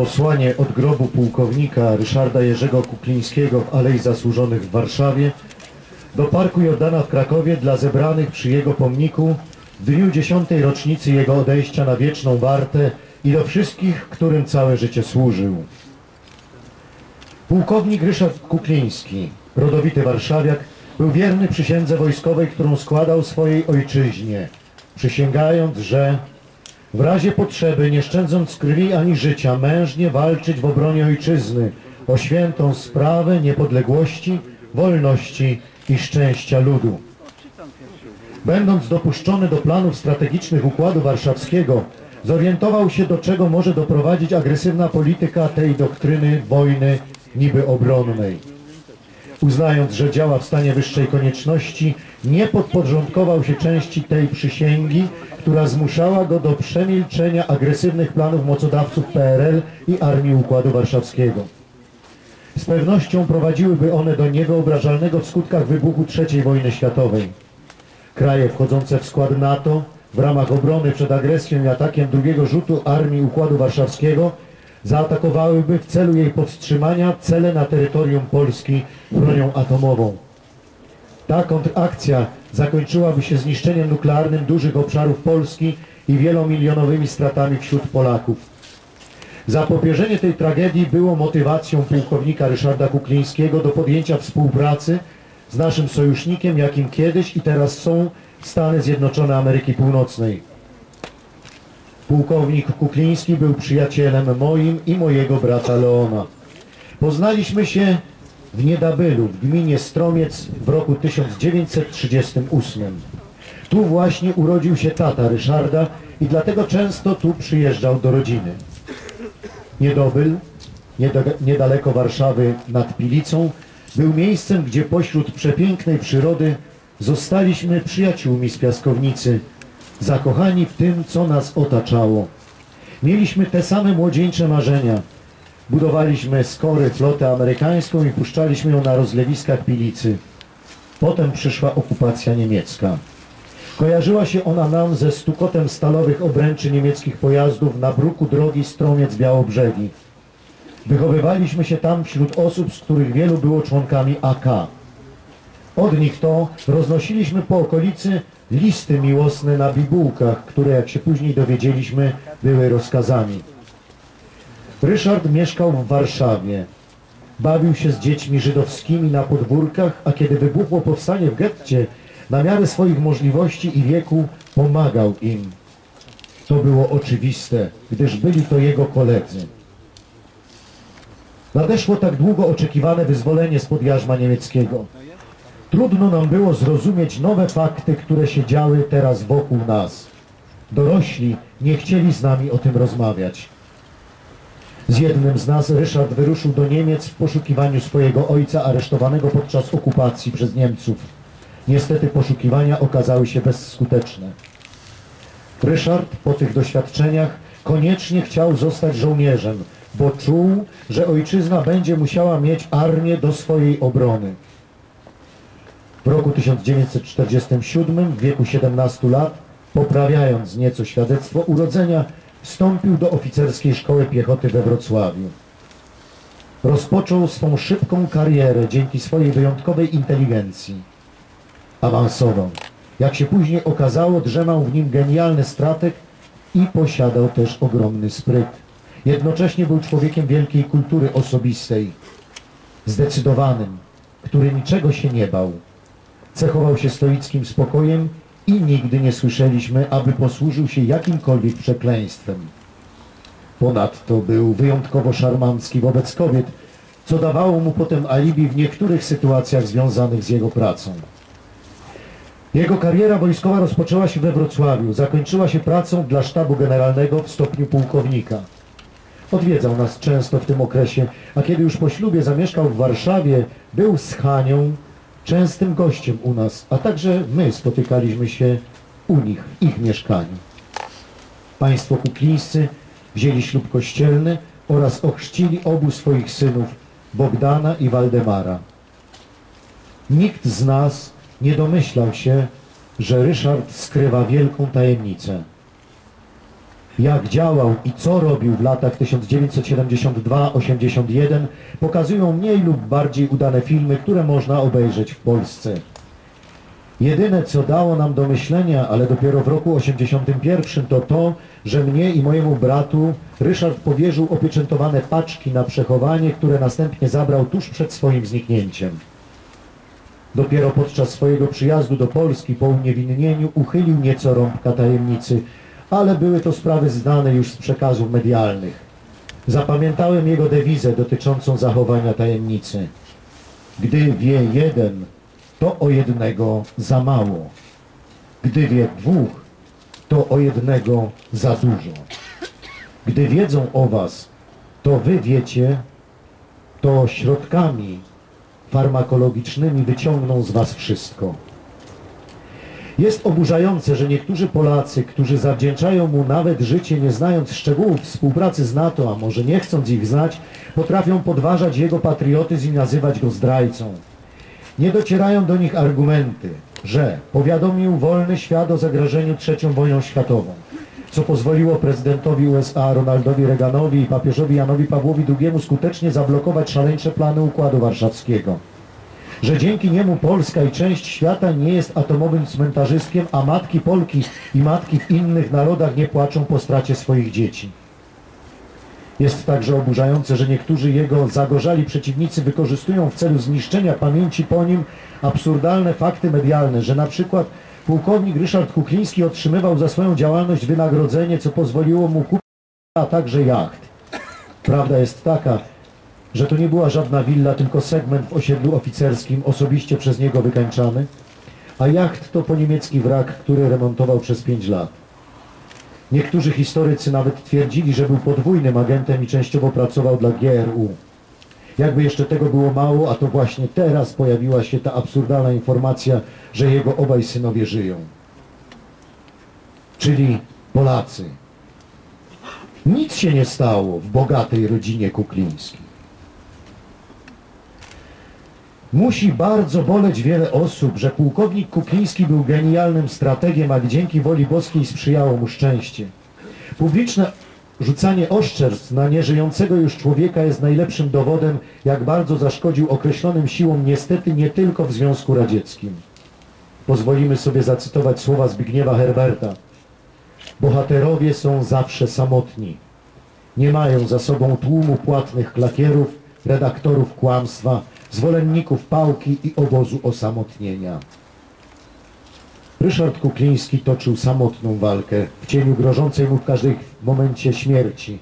Posłanie od grobu pułkownika Ryszarda Jerzego Kuklińskiego w Alei Zasłużonych w Warszawie do Parku Jordana w Krakowie dla zebranych przy jego pomniku w dniu dziesiątej rocznicy jego odejścia na wieczną wartę i do wszystkich, którym całe życie służył. Pułkownik Ryszard Kukliński, rodowity warszawiak, był wierny przysiędze wojskowej, którą składał swojej ojczyźnie, przysięgając, że w razie potrzeby, nie szczędząc krwi ani życia, mężnie walczyć w obronie ojczyzny o świętą sprawę niepodległości, wolności i szczęścia ludu. Będąc dopuszczony do planów strategicznych Układu Warszawskiego, zorientował się, do czego może doprowadzić agresywna polityka tej doktryny wojny niby obronnej. Uznając, że działa w stanie wyższej konieczności, nie podporządkował się części tej przysięgi, która zmuszała go do przemilczenia agresywnych planów mocodawców PRL i Armii Układu Warszawskiego. Z pewnością prowadziłyby one do niewyobrażalnego w skutkach wybuchu III wojny światowej. Kraje wchodzące w skład NATO w ramach obrony przed agresją i atakiem drugiego rzutu Armii Układu Warszawskiego zaatakowałyby w celu jej powstrzymania cele na terytorium Polski bronią atomową. Ta kontrakcja zakończyłaby się zniszczeniem nuklearnym dużych obszarów Polski i wielomilionowymi stratami wśród Polaków. Zapobieżenie tej tragedii było motywacją pułkownika Ryszarda Kuklińskiego do podjęcia współpracy z naszym sojusznikiem, jakim kiedyś i teraz są Stany Zjednoczone Ameryki Północnej. Pułkownik Kukliński był przyjacielem moim i mojego brata Leona. Poznaliśmy się w Niedabylu, w gminie Stromiec w roku 1938. Tu właśnie urodził się tata Ryszarda i dlatego często tu przyjeżdżał do rodziny. Niedobyl, niedaleko Warszawy nad Pilicą, był miejscem, gdzie pośród przepięknej przyrody zostaliśmy przyjaciółmi z piaskownicy, zakochani w tym, co nas otaczało. Mieliśmy te same młodzieńcze marzenia. Budowaliśmy skory flotę amerykańską i puszczaliśmy ją na rozlewiskach Pilicy. Potem przyszła okupacja niemiecka. Kojarzyła się ona nam ze stukotem stalowych obręczy niemieckich pojazdów na bruku drogi Stromiec-Białobrzegi. Wychowywaliśmy się tam wśród osób, z których wielu było członkami AK. Od nich to roznosiliśmy po okolicy listy miłosne na bibułkach, które jak się później dowiedzieliśmy były rozkazami. Ryszard mieszkał w Warszawie. Bawił się z dziećmi żydowskimi na podwórkach, a kiedy wybuchło powstanie w getcie, na miarę swoich możliwości i wieku pomagał im. To było oczywiste, gdyż byli to jego koledzy. Nadeszło tak długo oczekiwane wyzwolenie spod jarzma niemieckiego. Trudno nam było zrozumieć nowe fakty, które się działy teraz wokół nas. Dorośli nie chcieli z nami o tym rozmawiać. Z jednym z nas Ryszard wyruszył do Niemiec w poszukiwaniu swojego ojca aresztowanego podczas okupacji przez Niemców. Niestety poszukiwania okazały się bezskuteczne. Ryszard po tych doświadczeniach koniecznie chciał zostać żołnierzem, bo czuł, że ojczyzna będzie musiała mieć armię do swojej obrony. W roku 1947, w wieku 17 lat, poprawiając nieco świadectwo urodzenia, wstąpił do oficerskiej szkoły piechoty we Wrocławiu. Rozpoczął swą szybką karierę dzięki swojej wyjątkowej inteligencji. Awansował. Jak się później okazało, drzemał w nim genialny strateg i posiadał też ogromny spryt. Jednocześnie był człowiekiem wielkiej kultury osobistej, zdecydowanym, który niczego się nie bał. Cechował się stoickim spokojem i nigdy nie słyszeliśmy, aby posłużył się jakimkolwiek przekleństwem. Ponadto był wyjątkowo szarmancki wobec kobiet, co dawało mu potem alibi w niektórych sytuacjach związanych z jego pracą. Jego kariera wojskowa rozpoczęła się we Wrocławiu, zakończyła się pracą dla sztabu generalnego w stopniu pułkownika. Odwiedzał nas często w tym okresie, a kiedy już po ślubie zamieszkał w Warszawie, był z Hanią częstym gościem u nas, a także my spotykaliśmy się u nich, w ich mieszkaniu. Państwo kuklińscy wzięli ślub kościelny oraz ochrzcili obu swoich synów, Bogdana i Waldemara. Nikt z nas nie domyślał się, że Ryszard skrywa wielką tajemnicę. Jak działał i co robił w latach 1972-81 pokazują mniej lub bardziej udane filmy, które można obejrzeć w Polsce. Jedyne co dało nam do myślenia, ale dopiero w roku 81 to to, że mnie i mojemu bratu Ryszard powierzył opieczętowane paczki na przechowanie, które następnie zabrał tuż przed swoim zniknięciem. Dopiero podczas swojego przyjazdu do Polski po uniewinnieniu uchylił nieco rąbka tajemnicy, ale były to sprawy znane już z przekazów medialnych. Zapamiętałem jego dewizę dotyczącą zachowania tajemnicy. Gdy wie jeden, to o jednego za mało. Gdy wie dwóch, to o jednego za dużo. Gdy wiedzą o was, to wy wiecie, to środkami farmakologicznymi wyciągną z was wszystko. Jest oburzające, że niektórzy Polacy, którzy zawdzięczają mu nawet życie, nie znając szczegółów współpracy z NATO, a może nie chcąc ich znać, potrafią podważać jego patriotyzm i nazywać go zdrajcą. Nie docierają do nich argumenty, że powiadomił wolny świat o zagrożeniu trzecią wojną światową, co pozwoliło prezydentowi USA Ronaldowi Reaganowi i papieżowi Janowi Pawłowi II skutecznie zablokować szaleńcze plany Układu Warszawskiego. Że dzięki niemu Polska i część świata nie jest atomowym cmentarzyskiem, a matki Polki i matki w innych narodach nie płaczą po stracie swoich dzieci. Jest także oburzające, że niektórzy jego zagorzali przeciwnicy wykorzystują w celu zniszczenia pamięci po nim absurdalne fakty medialne, że na przykład pułkownik Ryszard Kukliński otrzymywał za swoją działalność wynagrodzenie, co pozwoliło mu kupić a także jacht. Prawda jest taka, że to nie była żadna willa, tylko segment w osiedlu oficerskim, osobiście przez niego wykańczany, a jacht to po niemiecki wrak, który remontował przez pięć lat. Niektórzy historycy nawet twierdzili, że był podwójnym agentem i częściowo pracował dla GRU. Jakby jeszcze tego było mało, a to właśnie teraz pojawiła się ta absurdalna informacja, że jego obaj synowie żyją. Czyli Polacy. Nic się nie stało w bogatej rodzinie Kuklińskich. Musi bardzo boleć wiele osób, że pułkownik Kukliński był genialnym strategiem, a dzięki woli boskiej sprzyjało mu szczęście. Publiczne rzucanie oszczerstw na nieżyjącego już człowieka jest najlepszym dowodem, jak bardzo zaszkodził określonym siłom niestety nie tylko w Związku Radzieckim. Pozwolimy sobie zacytować słowa Zbigniewa Herberta. Bohaterowie są zawsze samotni. Nie mają za sobą tłumu płatnych klakierów, redaktorów kłamstwa, zwolenników pałki i obozu osamotnienia. Ryszard Kukliński toczył samotną walkę w cieniu grożącej mu w każdym momencie śmierci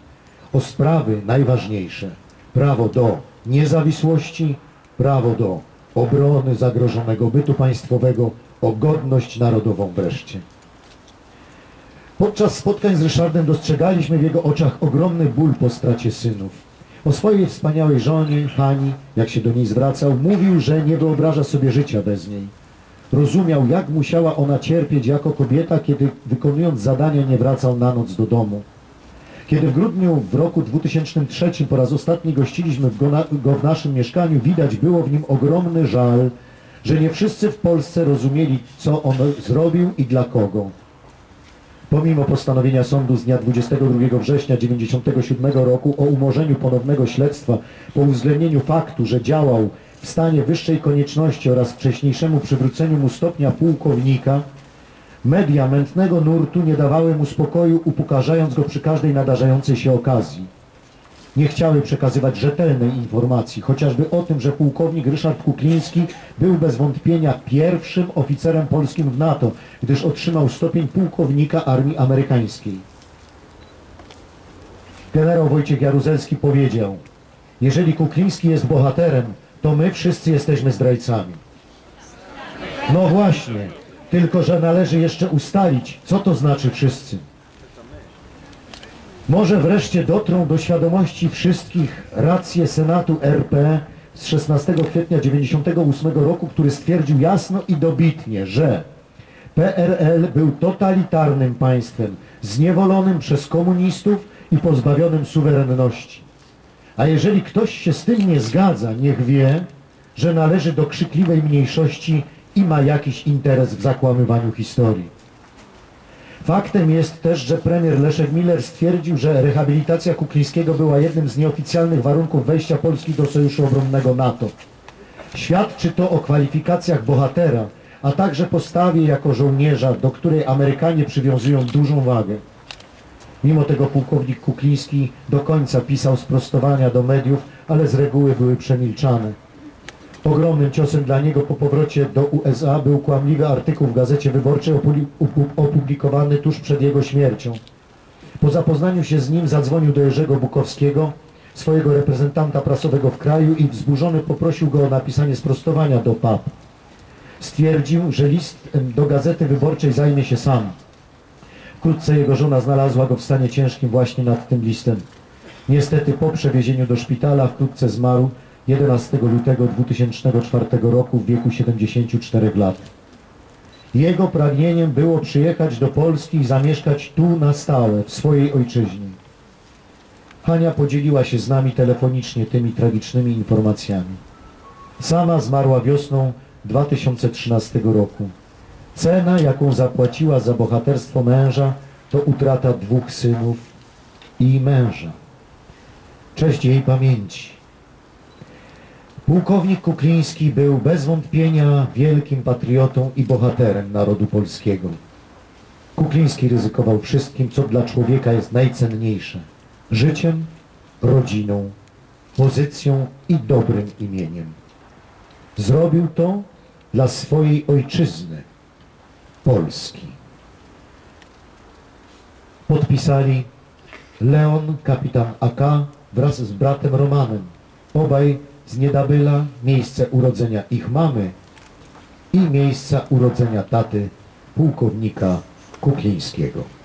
o sprawy najważniejsze. Prawo do niezawisłości, prawo do obrony zagrożonego bytu państwowego, o godność narodową wreszcie. Podczas spotkań z Ryszardem dostrzegaliśmy w jego oczach ogromny ból po stracie synów. O swojej wspaniałej żonie, pani, jak się do niej zwracał, mówił, że nie wyobraża sobie życia bez niej. Rozumiał, jak musiała ona cierpieć jako kobieta, kiedy wykonując zadania nie wracał na noc do domu. Kiedy w grudniu w roku 2003 po raz ostatni gościliśmy go, w naszym mieszkaniu, widać było w nim ogromny żal, że nie wszyscy w Polsce rozumieli, co on zrobił i dla kogo. Pomimo postanowienia sądu z dnia 22 września 1997 roku o umorzeniu ponownego śledztwa po uwzględnieniu faktu, że działał w stanie wyższej konieczności oraz wcześniejszemu przywróceniu mu stopnia pułkownika, media mętnego nurtu nie dawały mu spokoju, upokarzając go przy każdej nadarzającej się okazji nie chciały przekazywać rzetelnej informacji, chociażby o tym, że pułkownik Ryszard Kukliński był bez wątpienia pierwszym oficerem polskim w NATO, gdyż otrzymał stopień pułkownika armii amerykańskiej. Generał Wojciech Jaruzelski powiedział, jeżeli Kukliński jest bohaterem, to my wszyscy jesteśmy zdrajcami. No właśnie, tylko że należy jeszcze ustalić, co to znaczy wszyscy. Może wreszcie dotrą do świadomości wszystkich racje Senatu RP z 16 kwietnia 1998 roku, który stwierdził jasno i dobitnie, że PRL był totalitarnym państwem, zniewolonym przez komunistów i pozbawionym suwerenności. A jeżeli ktoś się z tym nie zgadza, niech wie, że należy do krzykliwej mniejszości i ma jakiś interes w zakłamywaniu historii. Faktem jest też, że premier Leszek Miller stwierdził, że rehabilitacja Kuklińskiego była jednym z nieoficjalnych warunków wejścia Polski do Sojuszu Obronnego NATO. Świadczy to o kwalifikacjach bohatera, a także postawie jako żołnierza, do której Amerykanie przywiązują dużą wagę. Mimo tego pułkownik Kukliński do końca pisał sprostowania do mediów, ale z reguły były przemilczane. Ogromnym ciosem dla niego po powrocie do USA był kłamliwy artykuł w Gazecie Wyborczej opublikowany tuż przed jego śmiercią. Po zapoznaniu się z nim zadzwonił do Jerzego Bukowskiego, swojego reprezentanta prasowego w kraju i wzburzony poprosił go o napisanie sprostowania do PAP. Stwierdził, że list do Gazety Wyborczej zajmie się sam. Wkrótce jego żona znalazła go w stanie ciężkim właśnie nad tym listem. Niestety po przewiezieniu do szpitala wkrótce zmarł 11 lutego 2004 roku w wieku 74 lat. Jego pragnieniem było przyjechać do Polski i zamieszkać tu na stałe, w swojej ojczyźnie. Hania podzieliła się z nami telefonicznie tymi tragicznymi informacjami. Sama zmarła wiosną 2013 roku. Cena, jaką zapłaciła za bohaterstwo męża, to utrata dwóch synów i męża. Cześć jej pamięci. Pułkownik Kukliński był bez wątpienia wielkim patriotą i bohaterem narodu polskiego. Kukliński ryzykował wszystkim, co dla człowieka jest najcenniejsze. Życiem, rodziną, pozycją i dobrym imieniem. Zrobił to dla swojej ojczyzny, Polski. Podpisali Leon, kapitan AK wraz z bratem Romanem. Obaj z Niedabyla, miejsce urodzenia ich mamy i miejsca urodzenia taty pułkownika Kuklińskiego.